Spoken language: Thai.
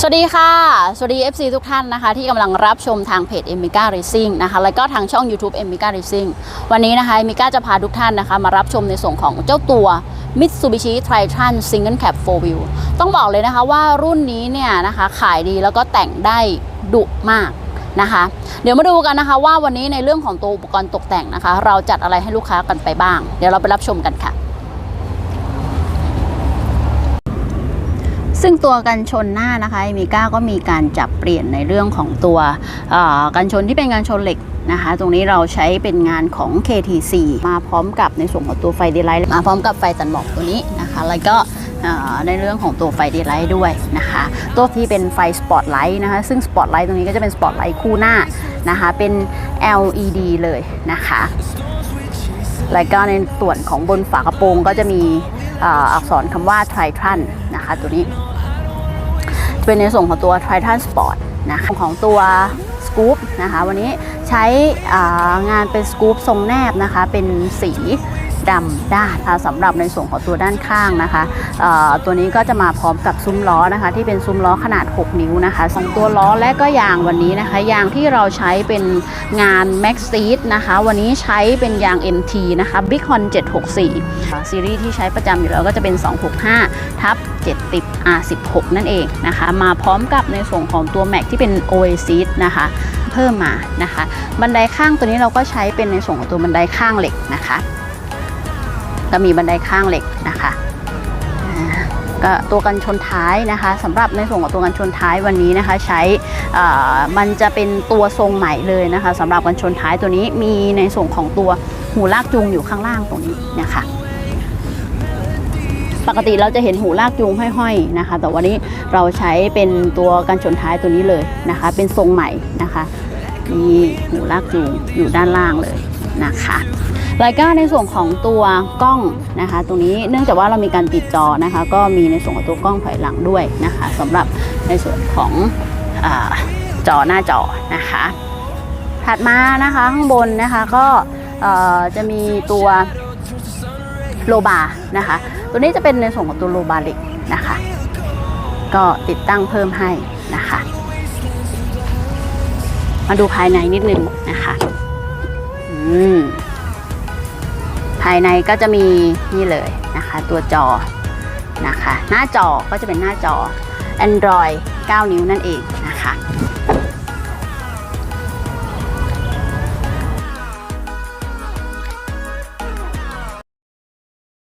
สวัสดีค่ะ สวัสดี FC ทุกท่านนะคะ ที่กำลังรับชมทางเพจ e m i c a Racing นะคะ แล้วก็ทางช่อง YouTube e m i c a Racing วันนี้นะคะ e m i c a จะพาทุกท่านนะคะ มารับชมในส่วนของเจ้าตัว Mitsubishi Triton Single Cab 4 Wheel ต้องบอกเลยนะคะว่ารุ่นนี้เนี่ยนะคะ ขายดีแล้วก็แต่งได้ดุมากนะคะ เดี๋ยวมาดูกันนะคะว่าวันนี้ในเรื่องของตัวอุปกรณ์ตกแต่งนะคะ เราจัดอะไรให้ลูกค้ากันไปบ้าง เดี๋ยวเราไปรับชมกันค่ะ ซึ่งตัวกันชนหน้านะคะเอมิก้าก็มีการจับเปลี่ยนในเรื่องของตัวกันชนที่เป็นกันชนเหล็กนะคะ ตรงนี้เราใช้เป็นงานของ KTC มาพร้อมกับในส่วนของตัวไฟเดลไลท์มาพร้อมกับไฟตันหมอกตัวนี้นะคะ แล้วก็ในเรื่องของตัวไฟเดลไลท์ด้วยนะคะ ตัวที่เป็นไฟสปอตไลท์นะคะ ซึ่งสปอตไลท์ตรงนี้ก็จะเป็นสปอตไลท์คู่หน้านะคะ เป็น LED เลยนะคะ แล้วก็ในส่วนของบนฝากระโปรงก็จะมีอักษรคำว่า Triton นะคะตัวนี้ เป็นในส่วนของตัว Triton Sport นะคะของตัว Scoop นะคะวันนี้ใช้งานเป็นสกู๊ปทรงแนบนะคะเป็นสี ดำด้านค่ะสำหรับในส่วนของตัวด้านข้างนะคะตัวนี้ก็จะมาพร้อมกับซุ้มล้อนะคะ ที่เป็นซุ้มล้อขนาด 6 นิ้วนะคะสองตัวล้อและก็ยางวันนี้นะคะ ยางที่เราใช้เป็นงาน Max s e a t นะคะ วันนี้ใช้เป็นยาง MT นะคะ Big Hon 764 ซีรีส์ที่ใช้ประจำอยู่แล้วก็จะเป็น 265 ทับ7ติด R16 นั่นเองนะคะ มาพร้อมกับในส่วนของตัว Mac ที่เป็น Oasis นะคะเพิ่มมานะคะ บันไดข้างตัวนี้เราก็ใช้เป็นในส่วนของตัวบันไดข้างเหล็กนะคะ ก็มีบันไดข้างเหล็กนะคะก็ตัวกันชนท้ายนะคะสำหรับในส่วนของตัวกันชนท้ายวันนี้นะคะใช้อ่ามันจะเป็นตัวทรงใหม่เลยนะคะสำหรับกันชนท้ายตัวนี้มีในส่วนของตัวหูลากจูงอยู่ข้างล่างตรงนี้นะคะปกติเราจะเห็นหูลากจูงห้อยๆนะคะ แต่วันนี้เราใช้เป็นตัวกันชนท้ายตัวนี้เลยนะคะ เป็นทรงใหม่นะคะมีหูลากจูงอยู่ด้านล่างเลย นะคะแล้วก็ในส่วนของตัวกล้องนะคะ ตรงนี้เนื่องจากว่าเรามีการติดจอนะคะ ก็มีในส่วนของตัวกล้องถอยหลังด้วยนะคะสำหรับในส่วนของอจอหน้าจอนะคะ ถัดมานะคะข้างบนนะคะก็จะมีตัวโลบาร์นะคะ ตัวนี้จะเป็นในส่วนของตัวโลบาร์เล็กนะคะ ก็ติดตั้งเพิ่มให้นะคะ มาดูภายในนิดนึงนะคะ ภายในก็จะมีนี่เลยนะคะ ตัวจอนะคะ หน้าจอก็จะเป็นหน้าจอ Android 9 นิ้วนั่นเองนะคะ